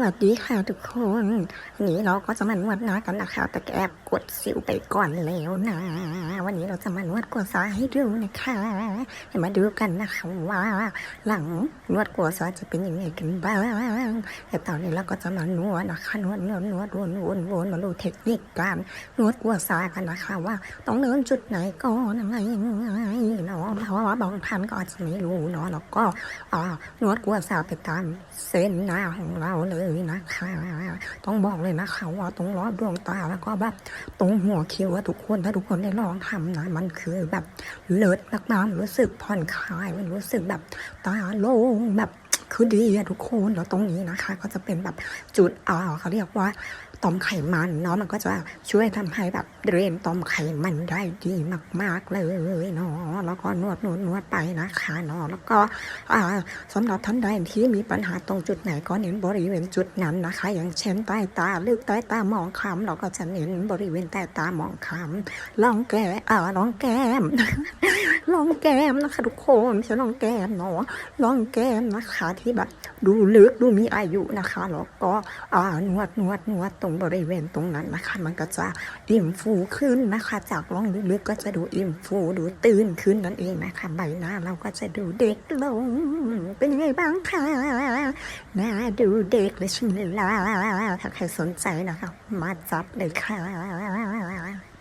วัสดีค่ะทุกคนวันนี้เราก็จะมานวดน้ากันนะคะแต่แอบกดสิวไปก่อนแล้วนะ วันนี้เราจะมานวดกัวซาให้ดูนะคะมาดูกันนะคะว่า หลังนวดกัวซาจะเป็นยังไงกันบ้างแต่ตอนนี้เราก็จะมานวดนะคะนวดนวดนวดวนวนวนมาดูเทคนิคการนวดกัวซากันนะคะ ว่าต้องเนินจุดไหนก่อนอะไรยังไงเนาะ ราะว่าบางท่านก็อาจจะไม่รู้เนาะแล้วก็อ่านวดกลัวสาวไปตามเส้นหน้าของเราเลยนะคะ ต้องบอกเลยนะคะว่าตรงรอบดวงตาแล้วก็แบบตรงหัวคิ้วทุกคนถ้าทุกคนได้ลองทำนะมันคือแบบเลิศมากๆรู้สึกผ่อนคลายมันรู้สึกแบบตาโล่งแบบ คือดีอะทุกคนแล้วตรงนี้นะคะ ก็จะเป็นแบบจุดอ่าเขาเรียกว่าต่อมไขมันเนาะมันก็จะช่วยทำให้แบบเรนต่อมไขมันได้ดีมาก ๆ เลยเนาะแล้วก็นวดนวดนวดไปนะคะเนาะแล้วก็อ่าสำหรับท่านใดที่มีปัญหาตรงจุดไหนก็เน้นบริเวณจุดนั้นนะคะ อย่างเช่นใต้ตาลึกใต้ตามองคำเราก็จะเน้นบริเวณใต้ตามองคำลองแก้อ่าลองแก้ม ลองแก้มนะคะทุกคนไม่ใช่ลองแก้มเนาะลองแก้มนะคะที่แบบ ดูลึกดูมีอายุนะคะแล้วก็อ่านวดนวดนวดตรงบริเวณตรงนั้นนะคะ มันก็จะอิ่มฟูขึ้นนะคะ จากลองลึกๆก็จะดูอิ่มฟูดูตื่นขึ้นนั่นเองนะคะใบหน้าเราก็จะดูเด็กลงเป็นยังไงบ้างคะน่าดูเด็กเลยใช่ไหมล่ะถ้าใครสนใจนะคะ มาจับเลยค่ะ